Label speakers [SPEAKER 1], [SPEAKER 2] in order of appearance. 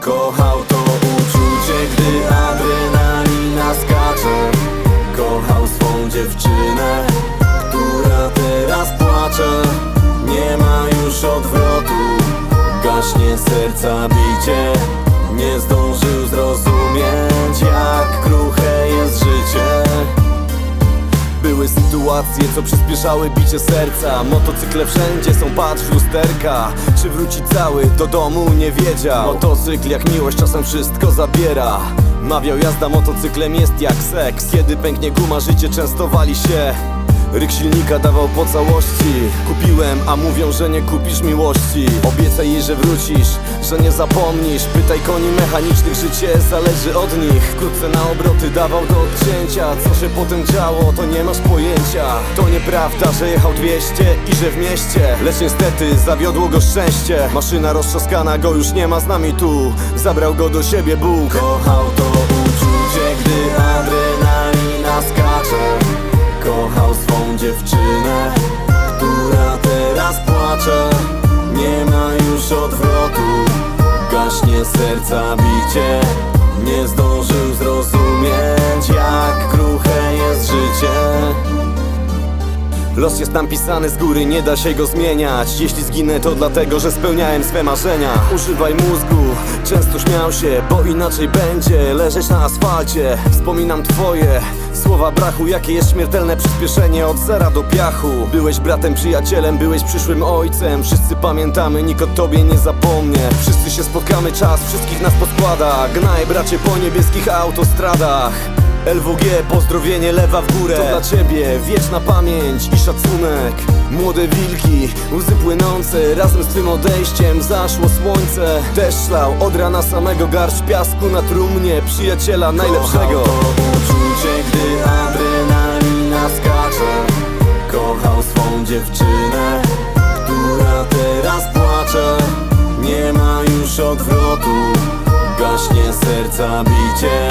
[SPEAKER 1] Kochał to uczucie, gdy adrenalina skacze. Kochał swą dziewczynę, która teraz płacze. Nie ma już odwrotu, gaśnie serca bicie. Nie zdążył zrozumieć, jak były sytuacje, co przyspieszały bicie serca. Motocykle wszędzie są, patrz w lusterka. Czy wróci cały do domu nie wiedział. Motocykl jak miłość czasem wszystko zabiera. Mawiał jazda motocyklem jest jak seks. Kiedy pęknie guma życie często wali się Ryk silnika dawał po całości. Kupiłem, a mówią, że nie kupisz miłości. Obiecaj jej, że wrócisz, że nie zapomnisz. Pytaj koni mechanicznych, życie zależy od nich. Wkrótce na obroty dawał do odcięcia. Co się potem działo, to nie masz pojęcia. To nieprawda, że jechał 200 i że w mieście. Lecz niestety zawiodło go szczęście. Maszyna roztrzaskana, go już nie ma z nami tu. Zabrał go do siebie Bóg. Kochał to uczucie, gdy adrenalina już odwrotu, gaśnie serca bicie. Nie zdążył zrozumieć, jak kruche jest życie. Los jest nam pisany z góry, nie da się go zmieniać. Jeśli zginę to dlatego, że spełniałem swe marzenia. Używaj mózgu, często śmiał się, bo inaczej będzie. Leżeć na asfalcie, wspominam twoje Słowa brachu, jakie jest śmiertelne przyspieszenie od zera do piachu. Byłeś bratem, przyjacielem, byłeś przyszłym ojcem. Wszyscy pamiętamy, nikt o tobie nie zapomnie. Wszyscy się spotkamy, czas wszystkich nas poskłada. Gnaj bracie po niebieskich autostradach. LWG, pozdrowienie lewa w górę. To dla ciebie wieczna pamięć i szacunek. Młode wilki, łzy płynące Razem z tym odejściem zaszło słońce. Deszcz lał od rana samego garść piasku na trumnie Przyjaciela najlepszego swą dziewczynę, która teraz płacze. Nie ma już odwrotu, gaśnie serca bicie